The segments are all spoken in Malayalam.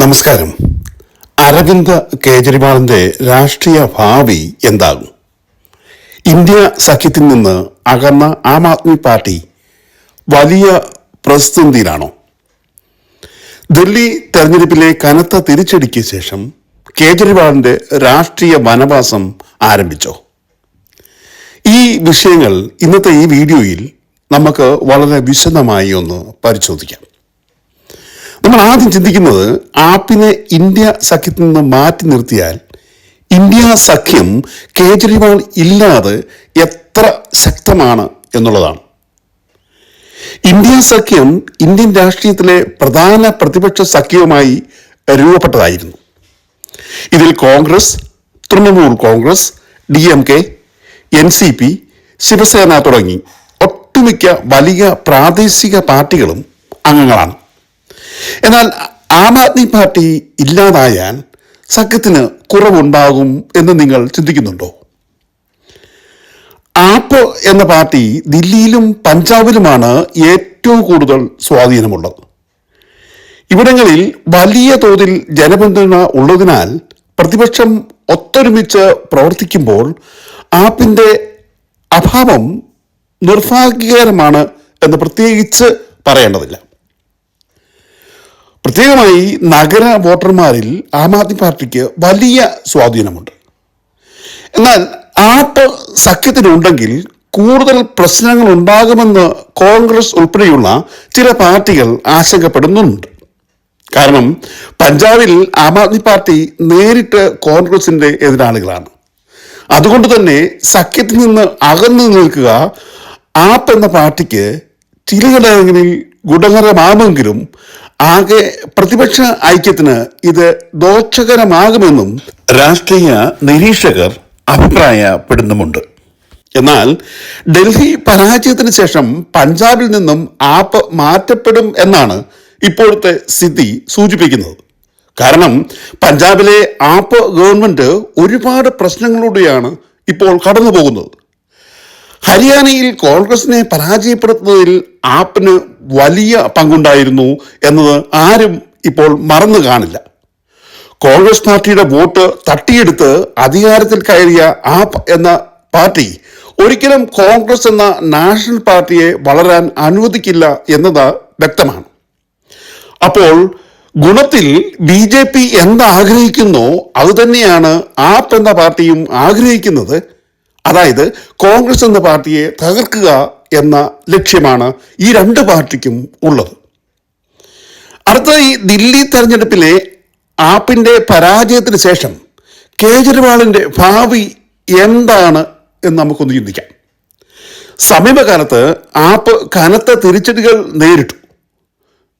നമസ്കാരം. അരവിന്ദ് കേജ്രിവാളിന്റെ രാഷ്ട്രീയ ഭാവി എന്താകും? ഇന്ത്യ സഖ്യത്തിൽ നിന്ന് അകന്ന ആം ആദ്മി പാർട്ടി വലിയ പ്രതിസന്ധിയിലാണോ? ഡൽഹി തെരഞ്ഞെടുപ്പിലെ കനത്ത തിരിച്ചടിക്ക് ശേഷം കേജ്രിവാളിന്റെ രാഷ്ട്രീയ വനവാസം ആരംഭിച്ചോ? ഈ വിഷയങ്ങൾ ഇന്നത്തെ ഈ വീഡിയോയിൽ നമുക്ക് വളരെ വിശദമായി ഒന്ന് പരിശോധിക്കാം. നമ്മൾ ആദ്യം ചിന്തിക്കുന്നത് ആപ്പിനെ ഇന്ത്യ സഖ്യത്തിൽ നിന്ന് മാറ്റി നിർത്തിയാൽ ഇന്ത്യ സഖ്യം കേജ്രിവാൾ ഇല്ലാതെ എത്ര ശക്തമാണ് എന്നുള്ളതാണ്. ഇന്ത്യ സഖ്യം ഇന്ത്യൻ രാഷ്ട്രീയത്തിലെ പ്രധാന പ്രതിപക്ഷ സഖ്യവുമായി രൂപപ്പെട്ടതായിരുന്നു. ഇതിൽ Congress Trinamool Congress D M K N C P Shiv Sena തുടങ്ങി ഒട്ടുമിക്ക വലിയ പ്രാദേശിക പാർട്ടികളും അംഗങ്ങളാണ്. എന്നാൽ ആം ആദ്മി പാർട്ടി ഇല്ലാതായാൽ സഖ്യത്തിന് കുറവുണ്ടാകും എന്ന് നിങ്ങൾ ചിന്തിക്കുന്നുണ്ടോ? ആപ്പ് എന്ന പാർട്ടി ദില്ലിയിലും പഞ്ചാബിലുമാണ് ഏറ്റവും കൂടുതൽ സ്വാധീനമുള്ളത്. ഇവിടങ്ങളിൽ വലിയ തോതിൽ ജനപിന്തുണ ഉള്ളതിനാൽ പ്രതിപക്ഷം ഒത്തൊരുമിച്ച് പ്രവർത്തിക്കുമ്പോൾ ആപ്പിന്റെ അഭാവം നിർഭാഗ്യകരമാണ് എന്ന് പ്രത്യേകിച്ച് പറയേണ്ടതില്ല. പ്രത്യേകമായി നഗര വോട്ടർമാരിൽ ആം ആദ്മി പാർട്ടിക്ക് വലിയ സ്വാധീനമുണ്ട്. എന്നാൽ ആപ്പ് സഖ്യത്തിനുണ്ടെങ്കിൽ കൂടുതൽ പ്രശ്നങ്ങൾ ഉണ്ടാകുമെന്ന് കോൺഗ്രസ് ഉൾപ്പെടെയുള്ള ചില പാർട്ടികൾ ആശങ്കപ്പെടുന്നുണ്ട്. കാരണം പഞ്ചാബിൽ ആം ആദ്മി പാർട്ടി നേരിട്ട് കോൺഗ്രസിന്റെ എതിരാളികളാണ്. അതുകൊണ്ട് തന്നെ സഖ്യത്തിൽ നിന്ന് അകന്നു നിൽക്കുക ആപ്പ് എന്ന പാർട്ടിക്ക് ചിലയിടങ്ങളിൽ ഗുണകരമാകുമെങ്കിലും ആകെ പ്രതിപക്ഷ ഐക്യത്തിന് ഇത് ദോഷകരമാകുമെന്നും രാഷ്ട്രീയ നിരീക്ഷകർ അഭിപ്രായപ്പെടുന്നുമുണ്ട്. എന്നാൽ ഡൽഹി പരാജയത്തിന് ശേഷം പഞ്ചാബിൽ നിന്നും ആപ്പ് മാറ്റപ്പെടും എന്നാണ് ഇപ്പോഴത്തെ സ്ഥിതി സൂചിപ്പിക്കുന്നത്. കാരണം പഞ്ചാബിലെ ആപ്പ് ഗവൺമെന്റ് ഒരുപാട് പ്രശ്നങ്ങളിലൂടെയാണ് ഇപ്പോൾ കടന്നു പോകുന്നത് ഹരിയാനയിൽ കോൺഗ്രസിനെ പരാജയപ്പെടുത്തുന്നതിൽ ആപ്പിന് വലിയ പങ്കുണ്ടായിരുന്നു എന്നത് ആരും ഇപ്പോൾ മറന്നു കാണില്ല. കോൺഗ്രസ് പാർട്ടിയുടെ വോട്ട് തട്ടിയെടുത്ത് അധികാരത്തിൽ കയറിയ ആപ്പ് എന്ന പാർട്ടി ഒരിക്കലും കോൺഗ്രസ് എന്ന നാഷണൽ പാർട്ടിയെ വളരാൻ അനുവദിക്കില്ല എന്നത് വ്യക്തമാണ്. അപ്പോൾ ഗുണത്തിൽ ബി ജെ പി എന്താഗ്രഹിക്കുന്നോ അതുതന്നെയാണ് ആപ്പ് എന്ന പാർട്ടിയും ആഗ്രഹിക്കുന്നത്. അതായത് കോൺഗ്രസ് എന്ന പാർട്ടിയെ തകർക്കുക എന്ന ലക്ഷ്യമാണ് ഈ രണ്ട് പാർട്ടിക്കും ഉള്ളത്. അടുത്ത ഈ ദില്ലി തെരഞ്ഞെടുപ്പിലെ ആപ്പിന്റെ പരാജയത്തിന് ശേഷം കേജ്രിവാളിന്റെ ഭാവി എന്താണ് എന്ന് നമുക്കൊന്ന് ചിന്തിക്കാം. സമീപകാലത്ത് ആപ്പ് കനത്ത തിരിച്ചടികൾ നേരിട്ടു.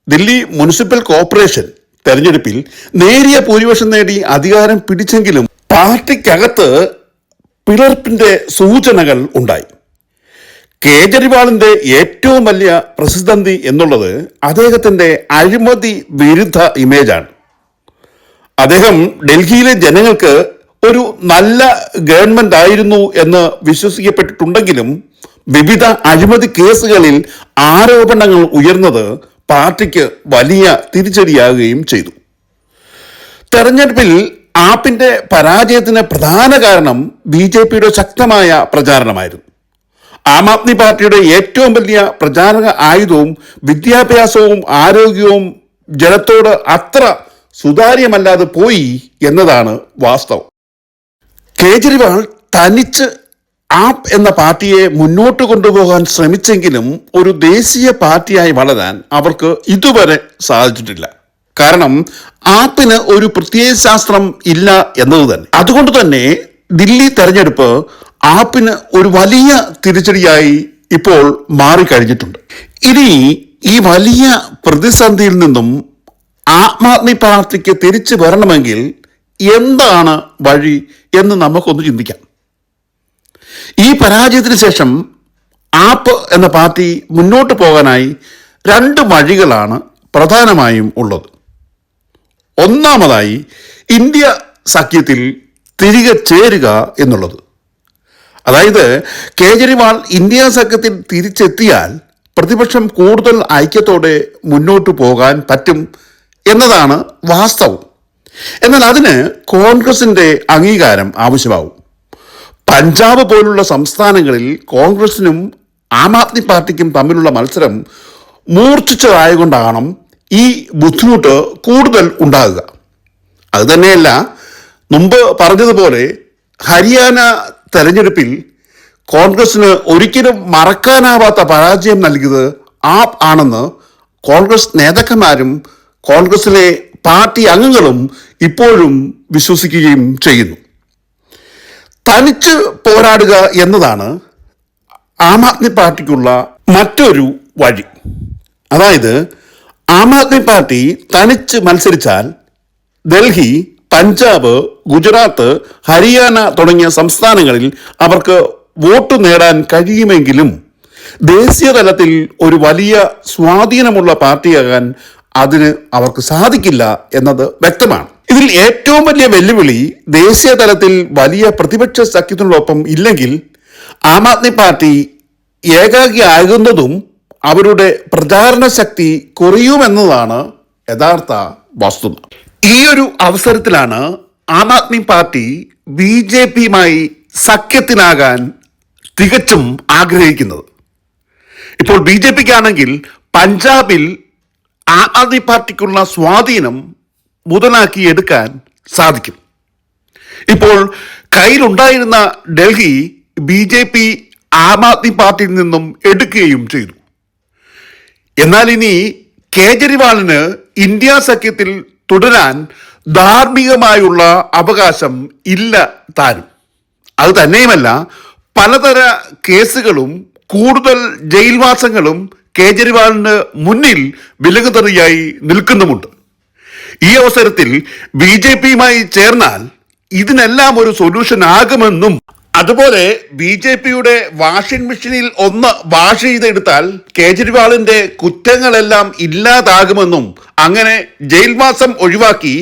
ദില്ലി മുനിസിപ്പൽ കോർപ്പറേഷൻ തെരഞ്ഞെടുപ്പിൽ നേരിയ ഭൂരിപക്ഷം നേടി അധികാരം പിടിച്ചെങ്കിലും പാർട്ടിക്കകത്ത് പിളർപ്പിന്റെ സൂചനകൾ ഉണ്ടായി. കേജ്രിവാളിന്റെ ഏറ്റവും വലിയ പ്രതിസന്ധി എന്നുള്ളത് അദ്ദേഹത്തിന്റെ അഴിമതി വിരുദ്ധ ഇമേജാണ്. അദ്ദേഹം ഡൽഹിയിലെ ജനങ്ങൾക്ക് ഒരു നല്ല ഗവൺമെന്റ് ആയിരുന്നു എന്ന് വിശ്വസിക്കപ്പെട്ടിട്ടുണ്ടെങ്കിലും വിവിധ അഴിമതി കേസുകളിൽ ആരോപണങ്ങൾ ഉയർന്നത് പാർട്ടിക്ക് വലിയ തിരിച്ചടിയാകുകയും ചെയ്തു. തെരഞ്ഞെടുപ്പിൽ ആപ്പിന്റെ പരാജയത്തിന് പ്രധാന കാരണം ബി ജെ പിയുടെ ശക്തമായ പ്രചാരണമായിരുന്നു. ആം ആദ്മി പാർട്ടിയുടെ ഏറ്റവും വലിയ പ്രചാരക ആയുധവും വിദ്യാഭ്യാസവും ആരോഗ്യവും ജനത്തോട് അത്ര സുതാര്യമല്ലാതെ പോയി എന്നതാണ് വാസ്തവം. കേജ്രിവാൾ തനിച്ച് ആപ് എന്ന പാർട്ടിയെ മുന്നോട്ട് കൊണ്ടുപോകാൻ ശ്രമിച്ചെങ്കിലും ഒരു ദേശീയ പാർട്ടിയായി വളരാൻ അവർക്ക് ഇതുവരെ സാധിച്ചിട്ടില്ല. കാരണം ആപ്പിന് ഒരു പ്രത്യേക ശാസ്ത്രം ഇല്ല എന്നത് തന്നെ. അതുകൊണ്ട് തന്നെ ദില്ലി തെരഞ്ഞെടുപ്പ് ആപ്പിന് ഒരു വലിയ തിരിച്ചടിയായി ഇപ്പോൾ മാറിക്കഴിഞ്ഞിട്ടുണ്ട്. ഇനി ഈ വലിയ പ്രതിസന്ധിയിൽ നിന്നും ആം ആദ്മി പാർട്ടിക്ക് തിരിച്ചു വരണമെങ്കിൽ എന്താണ് വഴി എന്ന് നമുക്കൊന്ന് ചിന്തിക്കാം. ഈ പരാജയത്തിന് ശേഷം ആപ്പ് എന്ന പാർട്ടി മുന്നോട്ട് പോകാനായി രണ്ട് വഴികളാണ് പ്രധാനമായും ഉള്ളത്. ഒന്നാമതായി ഇന്ത്യ സഖ്യത്തിൽ തിരികെ ചേരുക എന്നുള്ളത്. അതായത് കേജ്രിവാൾ ഇന്ത്യ സംഘത്തിൽ തിരിച്ചെത്തിയാൽ പ്രതിപക്ഷം കൂടുതൽ ഐക്യത്തോടെ മുന്നോട്ട് പോകാൻ പറ്റും എന്നതാണ് വാസ്തവം. എന്നാൽ അതിന് കോൺഗ്രസിന്റെ അംഗീകാരം ആവശ്യമാവും. പഞ്ചാബ് പോലുള്ള സംസ്ഥാനങ്ങളിൽ കോൺഗ്രസിനും ആം ആദ്മി പാർട്ടിക്കും തമ്മിലുള്ള മത്സരം മൂർച്ഛിച്ചതായതുകൊണ്ടാണ് ഈ ബുദ്ധിമുട്ട് കൂടുതൽ ഉണ്ടാകുക. അതുതന്നെയല്ല മുമ്പ് പറഞ്ഞതുപോലെ ഹരിയാന തെരഞ്ഞെടുപ്പിൽ കോൺഗ്രസിന് ഒരിക്കലും മറക്കാനാവാത്ത പരാജയം നൽകിയത് ആപ് ആണെന്ന് കോൺഗ്രസ് നേതാക്കന്മാരും കോൺഗ്രസിലെ പാർട്ടി അംഗങ്ങളും ഇപ്പോഴും വിശ്വസിക്കുകയും ചെയ്യുന്നു. തനിച്ച് പോരാടുക എന്നതാണ് ആം ആദ്മി പാർട്ടിക്കുള്ള മറ്റൊരു വഴി. അതായത് ആം ആദ്മി പാർട്ടി തനിച്ച് മത്സരിച്ചാൽ ഡൽഹി പഞ്ചാബ് ഗുജറാത്ത് ഹരിയാന തുടങ്ങിയ സംസ്ഥാനങ്ങളിൽ അവർക്ക് വോട്ട് നേടാൻ കഴിയുമെങ്കിലും ദേശീയ തലത്തിൽ ഒരു വലിയ സ്വാധീനമുള്ള പാർട്ടിയാകാൻ അതിന് അവർക്ക് സാധിക്കില്ല എന്നത് വ്യക്തമാണ്. ഇതിൽ ഏറ്റവും വലിയ വെല്ലുവിളി ദേശീയ തലത്തിൽ വലിയ പ്രതിപക്ഷ സഖ്യത്തിനോടൊപ്പം ഇല്ലെങ്കിൽ ആം ആദ്മി പാർട്ടി ഏകാഗിയാകുന്നതും അവരുടെ പ്രചാരണ ശക്തി കുറയുമെന്നതാണ് യഥാർത്ഥ വസ്തുത. ഈ ഒരു അവസരത്തിലാണ് Aam Aadmi party B J പിയുമായി സഖ്യത്തിനാകാൻ തികച്ചും ആഗ്രഹിക്കുന്നത്. ഇപ്പോൾ ബി ജെ പിക്കാണെങ്കിൽ പഞ്ചാബിൽ ആം ആദ്മി പാർട്ടിക്കുള്ള സ്വാധീനം മുതലാക്കി എടുക്കാൻ സാധിക്കും. ഇപ്പോൾ കയ്യിലുണ്ടായിരുന്ന Delhi B J P Aam Aadmi പാർട്ടിയിൽ നിന്നും എടുക്കുകയും ചെയ്തു. എന്നാൽ ഇനി കേജ്രിവാളിന് ഇന്ത്യ സഖ്യത്തിൽ തുടരാൻ ധാർമ്മികമായുള്ള അവകാശം ഇല്ല താനും. അത് തന്നെയുമല്ല പലതര കേസുകളും കൂടുതൽ ജയിൽവാസങ്ങളും കേജ്രിവാളിന് മുന്നിൽ വിലകുതറിയായി നിൽക്കുന്നുമുണ്ട്. ഈ അവസരത്തിൽ ബി ജെ പിയുമായി ചേർന്നാൽ ഇതിനെല്ലാം ഒരു സൊല്യൂഷൻ ആകുമെന്നും അതുപോലെ ബി ജെ പിയുടെ വാഷിംഗ് മെഷീനിൽ ഒന്ന് വാഷ് ചെയ്തെടുത്താൽ കേജ്രിവാളിന്റെ കുറ്റങ്ങളെല്ലാം ഇല്ലാതാകുമെന്നും അങ്ങനെ ജയിൽവാസം ഒഴിവാക്കി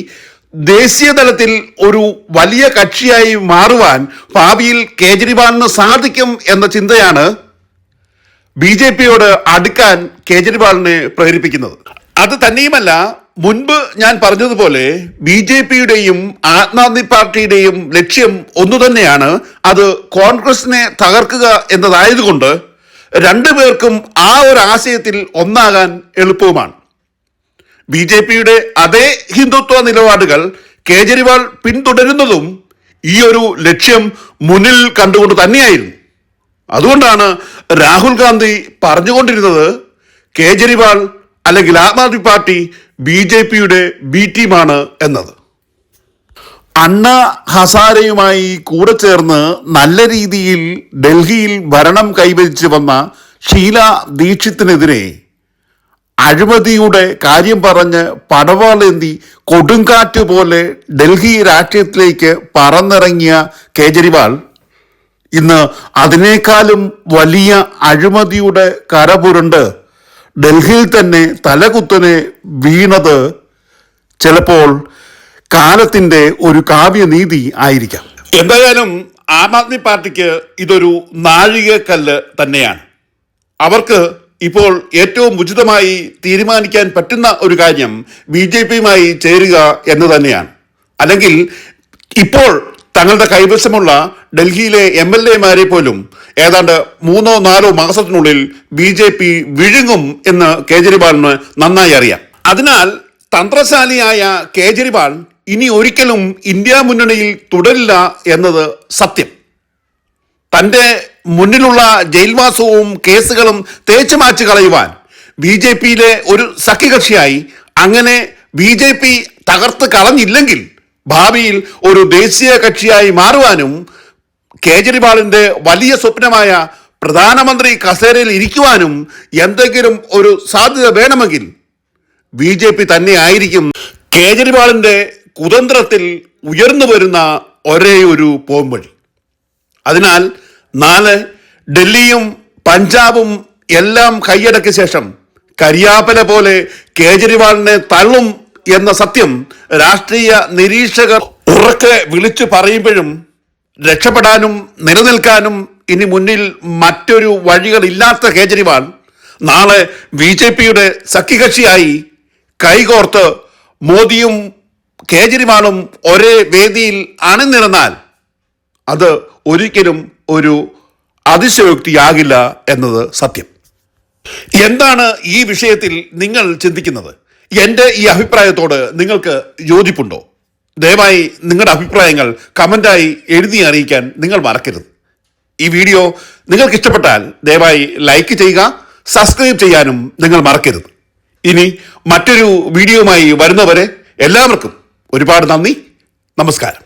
ദേശീയ തലത്തിൽ ഒരു വലിയ കക്ഷിയായി മാറുവാൻ ഭാവിയിൽ കേജ്രിവാളിന് സാധിക്കും എന്ന ചിന്തയാണ് ബി ജെ പിയോട് അടുക്കാൻ കേജ്രിവാളിനെ പ്രേരിപ്പിക്കുന്നത്. അത് തന്നെയുമല്ല മുൻപ് ഞാൻ പറഞ്ഞതുപോലെ ബി ജെ പിയുടെയും ആം ആദ്മി പാർട്ടിയുടെയും ലക്ഷ്യം ഒന്നു തന്നെയാണ് അത് കോൺഗ്രസിനെ തകർക്കുക എന്നതായതുകൊണ്ട് രണ്ടുപേർക്കും ആ ഒരു ആശയത്തിൽ ഒന്നാകാൻ എളുപ്പവുമാണ്. ബി ജെ പിയുടെ അതേ ഹിന്ദുത്വ നിലപാടുകൾ കേജ്രിവാൾ പിന്തുടരുന്നതും ഈ ഒരു ലക്ഷ്യം മുന്നിൽ കണ്ടുകൊണ്ട് തന്നെയായിരുന്നു. അതുകൊണ്ടാണ് രാഹുൽ ഗാന്ധി പറഞ്ഞുകൊണ്ടിരുന്നത് കേജ്രിവാൾ അല്ലെങ്കിൽ Aam Aadmi party B J പിയുടെ ബി ടീമാണ് എന്നത്. അണ്ണ ഹസാരയുമായി കൂടെ ചേർന്ന് നല്ല രീതിയിൽ ഡൽഹിയിൽ ഭരണം കൈവരിച്ചു വന്ന ഷീല ദീക്ഷിത്തിനെതിരെ അഴിമതിയുടെ കാര്യം പറഞ്ഞ് പടവാളേന്തി കൊടുങ്കാറ്റ് പോലെ ഡൽഹി രാഷ്ട്രീയത്തിലേക്ക് പറന്നിറങ്ങിയ കേജ്രിവാൾ ഇന്ന് അതിനേക്കാളും വലിയ അഴിമതിയുടെ കരപുരണ്ട് ഡൽഹിയിൽ തന്നെ തലകുത്തനെ വീണത് ചിലപ്പോൾ കാലത്തിന്റെ ഒരു കാവ്യനീതി ആയിരിക്കാം. എന്തായാലും ആം ആദ്മി പാർട്ടിക്ക് ഇതൊരു നാഴികക്കല്ല് തന്നെയാണ്. അവർക്ക് ഇപ്പോൾ ഏറ്റവും ഉചിതമായി തീരുമാനിക്കാൻ പറ്റുന്ന ഒരു കാര്യം ബി ജെ പിയുമായി ചേരുക എന്ന് തന്നെയാണ്. അല്ലെങ്കിൽ ഇപ്പോൾ തങ്ങളുടെ കൈവശമുള്ള ഡൽഹിയിലെ എം എൽ എമാരെ പോലും ഏതാണ്ട് മൂന്നോ നാലോ മാസത്തിനുള്ളിൽ ബി ജെ പി വിഴുങ്ങും എന്ന് കേജ്രിവാളിന് നന്നായി അറിയാം. അതിനാൽ തന്ത്രശാലിയായ കേജ്രിവാൾ ഇനി ഒരിക്കലും ഇന്ത്യ മുന്നണിയിൽ തുടരില്ല എന്നത് സത്യം. തന്റെ മുന്നിലുള്ള ജയിൽവാസവും കേസുകളും തേച്ചു മാറ്റി കളയുവാൻ ബി ജെ പിയിലെ ഒരു സഖ്യകക്ഷിയായി അങ്ങനെ ബി ജെ പി തകർത്ത് കളഞ്ഞില്ലെങ്കിൽ ഭാവിയിൽ ഒരു ദേശീയ കക്ഷിയായി മാറുവാനും കേജ്രിവാളിന്റെ വലിയ സ്വപ്നമായ പ്രധാനമന്ത്രി കസേരയിൽ ഇരിക്കുവാനും എന്തെങ്കിലും ഒരു സാധ്യത വേണമെങ്കിൽ ബി ജെ പി തന്നെ ആയിരിക്കും കേജ്രിവാളിന്റെ കുതന്ത്രത്തിൽ ഉയർന്നു വരുന്ന ഒരേ ഒരു പോംവഴി. അതിനാൽ നാളെ ഡൽഹിയും പഞ്ചാബും എല്ലാം കൈയടക്കിയ ശേഷം കരിയാപ്പല പോലെ കേജ്രിവാളിനെ തള്ളും എന്ന സത്യം രാഷ്ട്രീയ നിരീക്ഷകർ ഉറക്കെ വിളിച്ചു പറയുമ്പോഴും രക്ഷപ്പെടാനും നിലനിൽക്കാനും ഇനി മുന്നിൽ മറ്റൊരു വഴികളില്ലാത്ത കേജ്രിവാൾ നാളെ ബി ജെ പിയുടെ സഖ്യകക്ഷിയായി കൈകോർത്ത് മോദിയും കേജ്രിവാളും ഒരേ വേദിയിൽ അണിനിരന്നാൽ അത് ഒരിക്കലും ഒരു അതിശയോക്തിയാകില്ല എന്നത് സത്യം. എന്താണ് ഈ വിഷയത്തിൽ നിങ്ങൾ ചിന്തിക്കുന്നത്? എന്റെ ഈ അഭിപ്രായത്തോട് നിങ്ങൾക്ക് യോജിപ്പുണ്ടോ? ദയവായി നിങ്ങളുടെ അഭിപ്രായങ്ങൾ കമന്റായി എഴുതി അറിയിക്കാൻ നിങ്ങൾ മറക്കരുത്. ഈ വീഡിയോ നിങ്ങൾക്ക് ഇഷ്ടപ്പെട്ടാൽ ദയവായി ലൈക്ക് ചെയ്യുക സബ്സ്ക്രൈബ് ചെയ്യാനും നിങ്ങൾ മറക്കരുത്. ഇനി മറ്റൊരു വീഡിയോയുമായി വരുന്നവരെ എല്ലാവർക്കും ഒരുപാട് നന്ദി നമസ്കാരം.